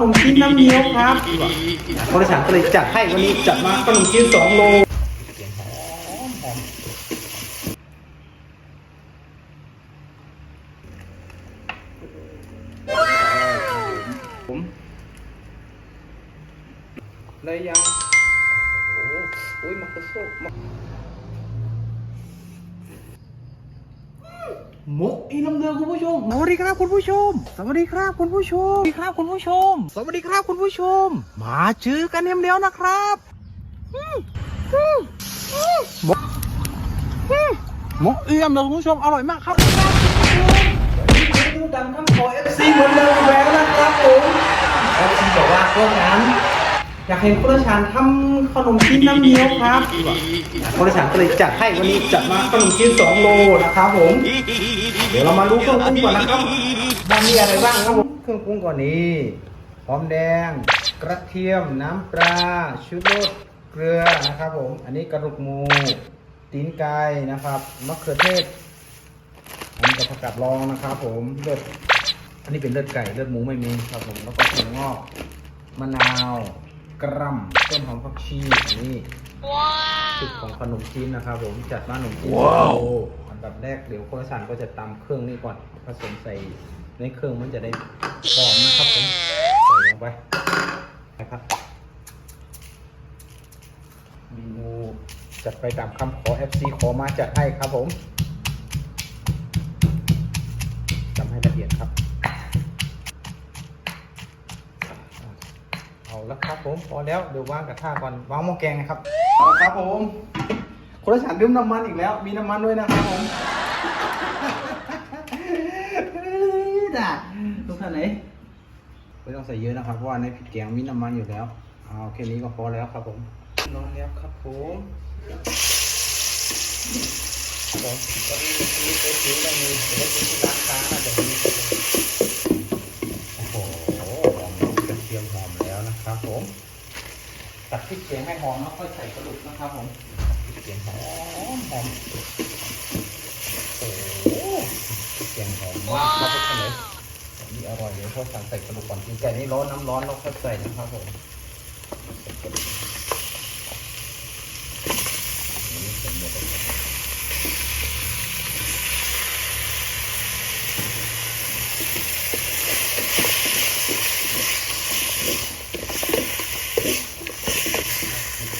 นมจีนน้ำเงี้ยวครับบริษัทก็เลยจัดให้วันนี้จัดมาขนมจีนสองโลผมเลยยังโอ้โหโอ้ยมักกะโซกมัก หมกอีน้ำเดือคุณผู้ชม สวัสดีครับคุณผู้ชม สวัสดีครับคุณผู้ชม สวัสดีครับคุณผู้ชม สวัสดีครับคุณผู้ชม มาเจอกันเอ็มเดียวนะครับอืมอืมอืมหมกอืมหมกเอี่ยมเลยคุณผู้ชมอร่อยมากครับดูดังทั้งขอเอฟซีเหมือนเดิมแล้วนะครับผมเอฟซีบอกว่าก็งั้น อยากเห็นคุณชานทำขนมจีนน้ำเงี้ยวครับคุณชานก็เลยจัดให้วันนี้จัดมาขนมจีนสองโลนะครับผม เดี๋ยวเรามาดูเครื่องปรุงก่อนนะครับมันมีอะไรบ้างครับผมเครื่องปรุงก่อนนี้หอมแดง กระเทียมน้ำปลาชูรสเกลือนะครับผม อันนี้กระดูกหมูตีนไก่นะครับมะเขือเทศอันนี้ก็ผักกาดรองนะครับ ผมเลือดอันนี้เป็นเลือดไก่เลือดหมูไม่มีครับผมแล้วก็ถั่วงอกมะนาว กระหลำต้นหอมผักชีอันนี้ชุดของขนมจีนนะครับผมจัดมาขนมจีนว้าวโอ้อันดับแรกเดี๋ยวโครัวสันก็จะตำเครื่องนี้ก่อนผสมใส่ในเครื่องมันจะได้หอมนะครับผมใส่ลงไปนะครับเมนูจัดไปตามคำขอ FC ขอมาจัดให้ครับผม เอาละครับผมพอแล้วเดี๋ยววางกระทะก่อนวางหม้อแกงนะครับเอาละครับผมคนละฉันดื่มน้ำมันอีกแล้ว มีน้ำมันด้วยนะครับผมด่าทุกท่านไหนไม่ต้องใส่เยอะนะครับเพราะว่าในผิดแกงมีน้ำมันอยู่แล้วเอาแค่นี้ก็พอแล้วครับผมนอนแล้วครับผมผมก็มีมีไปซื้อได้มีแต่ว่าซื้อที่ร้านค้าน่าจะมีครับผมโอ้โหหอมกระเทียมหอมแล้วนะครับผมตัดพ ริกเสียงให้หอมแล้วค่อยใส่กระดูกนะครับผมพริกเสียงหอมหอมโอ้โหพริกเสียงหอมมากครับทุกท่านเลยแบบนี้อร่อยเลยเพราะสั่งใส่กระดูกก่อนกินไก่นี่ร้อนน้ำร้อนแล้วค่อยใส่นะครับผมนี่เป็นหมดเลย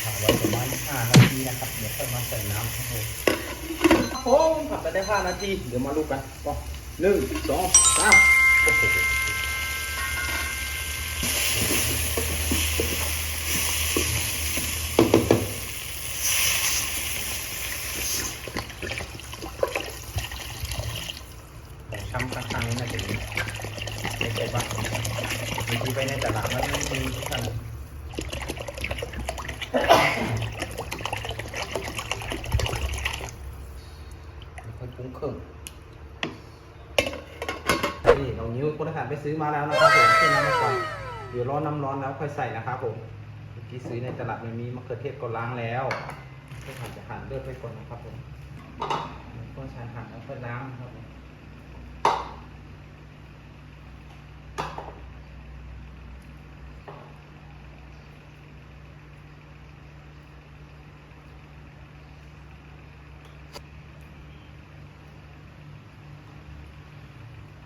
ผ่าไว้ประมาณ5นาทีนะครับ เดี๋ยวค่อยมา ใส่น้ำครับผมโอ้ผัดไปได้ 5 นาที เดี๋ยวมาลูกกันป่ะหนึ่งสองสามโอ้โหของช้ำข้างๆนี่น่าจะมีไม่ใช่ปะบางทีไปในตลาดมันไม่มีทุกท่าน ครึ่งนี่เรานิ้วคุณทหารไปซื้อมาแล้วนะครับผมเส่น้ำไปก่อนเดี๋ยวร้อนน้ำร้อนแล้วค่อยใส่นะครับผมเมื่อกี้ซื้อในตลาดมันมีมะเขือเทศก็ล้างแล้วก็หั่นจะหั่นเลือดไปก่อนนะครับผมต้นชายหั่นแล้วค่อยล้างนะครับผม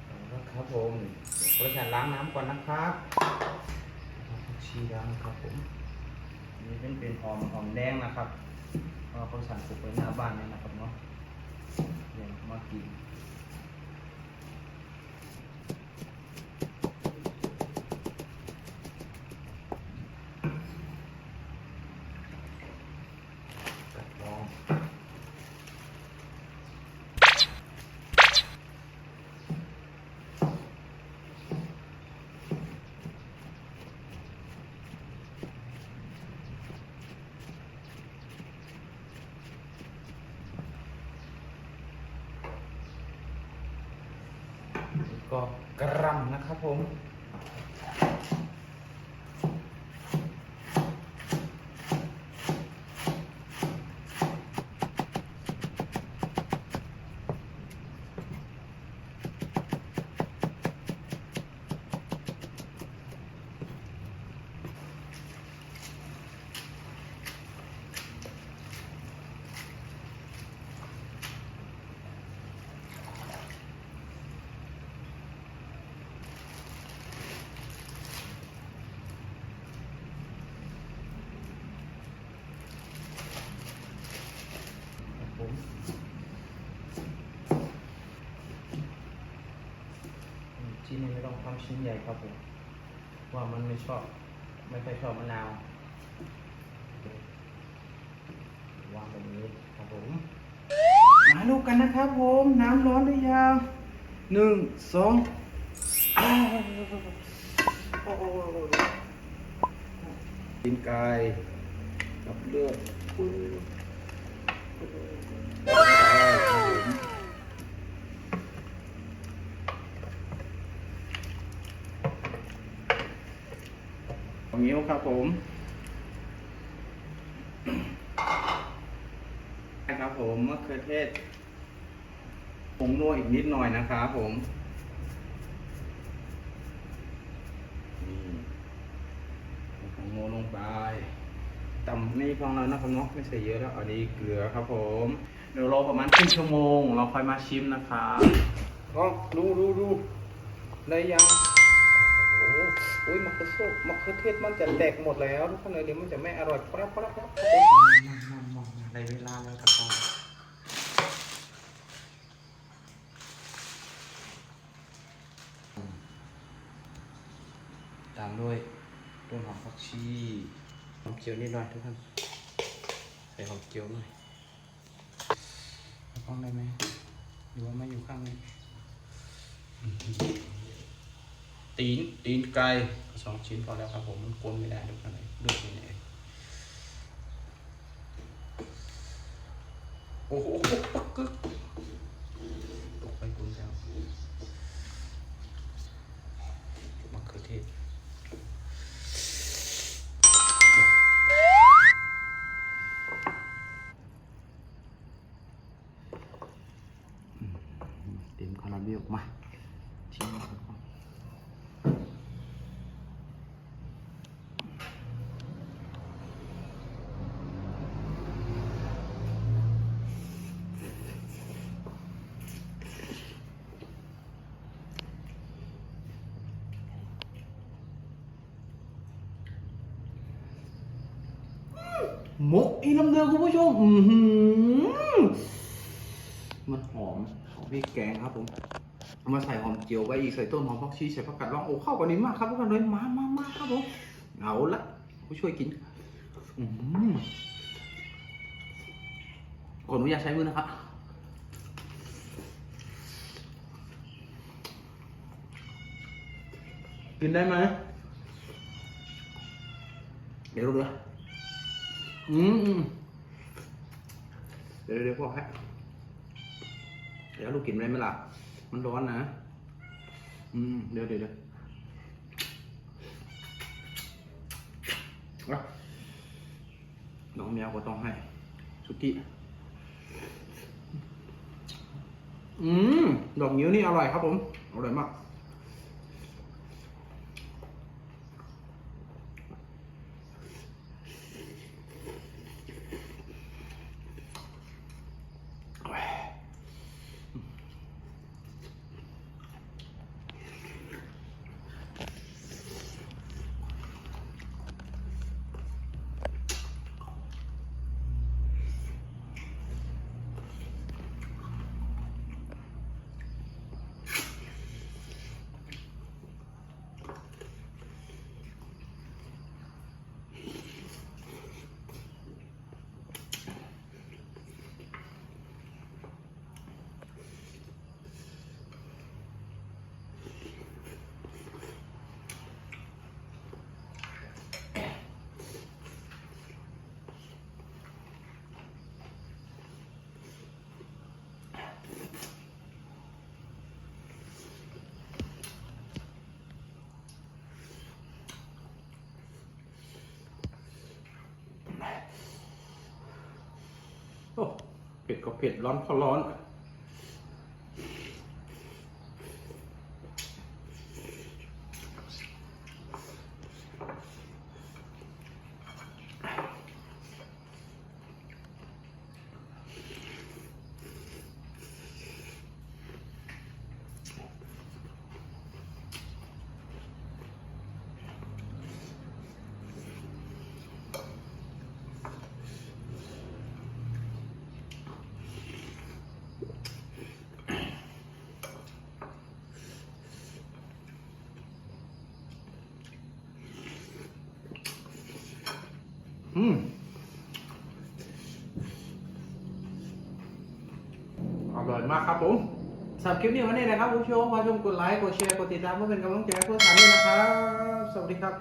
เอาละครับ ผมเดี๋ยวคุณทล้างน้ำก่อนนะครับชีล้างครับผมนี่เป็นเป็นหอมหอมแดงนะครับเพราะเขาสั่งปลูกไว้หน้าบ้านเนี่ยนะครับเนาะเดี๋ยวมากิน กัดลอง ก็กรัมนะครับผม ก ชิ้นใหญ่ครับผมว่ามันไม่ชอบ ไม่ค่อยชอบมะนาววางแบบนี้ครับผมมาดูกกันนะครับผม น้ำร้อนหรือยังหนึ่งสองกินไก่กับเลือดอุ้ยได้ครับผม เอางี้ครับผมนะครับผมมะเขือเทศผงนัวอีกนิดหน่อยนะครับผมนี่ผงนัวลงไปตำนี่พองเรานะครับเนาะไม่ใส่เยอะแล้วอันนี้เกลือครับผม เดี๋ยวรอประมาณครึ่งชั่วโมง เราค่อยมาชิมนะครับก็ดูดูดูได้ยัง อ้โหอุ้ยมะเขือส้มมะเขือเทศมันจะแตกหมดแล้วทุกคนเลยเดี๋ยวมันจะไม่อร่อยครับครับครับมามามามาได้เวลาแล้วครับพ่อตามด้วยต้นหอมผักชีหอมเจียวนิดหน่อยทุกคนใส่หอมเจียวหน่อยเอากล้องได้ไหมหรือว่าไม่อยู่ข้างนี้ ตีนตีนไก่สองชิ้นพอแล้วครับผมมันกลนไม่ได้ทุกท่านเลยเลือกยังโอ้โหปักกึกตกไปกลนแล้วมะเขือเทศเต็มคาราเบลมา ชิมกันก่อน ห มกอีน้ำเดือคุณผู้ชมอือหือมันหอมของพริกแกงครับผมเอามาใส่หอมเจียวไว้อีกใส่ต้นหอมผักชีใส่ผักกาดลองโอ้เข้ากันดีมากครับทุกคนเลยมามามาครับผมเอาละผู้ช่วยกินอือหือขออนุญาตใช้มือนะครับกินได้ไหมเดี๋ยวดูเลยอืม อืมเดี๋ยวเดี๋ยวพ่อให้เดี๋ยวลูกกินได้ไหมล่ะ มันร้อนนะ อืม เดี๋ยวเดี๋ยวเดี๋ยวน้องแมวก็ต้องให้ สุกี้ อืม ดอกนิ้วนี่อร่อยครับผม อร่อยมาก โอ้ เผ็ดก็เผ็ดร้อนก็ร้อน อืมอร่อยมากครับผมสำหรับคลิปนี้วันนี้นะครับผู้ชมมาชมกดไลค์ กดแชร์ กดติดตามเพื่อเป็นกำลังใจให้พวกเราด้วยนะครับ สวัสดีครับ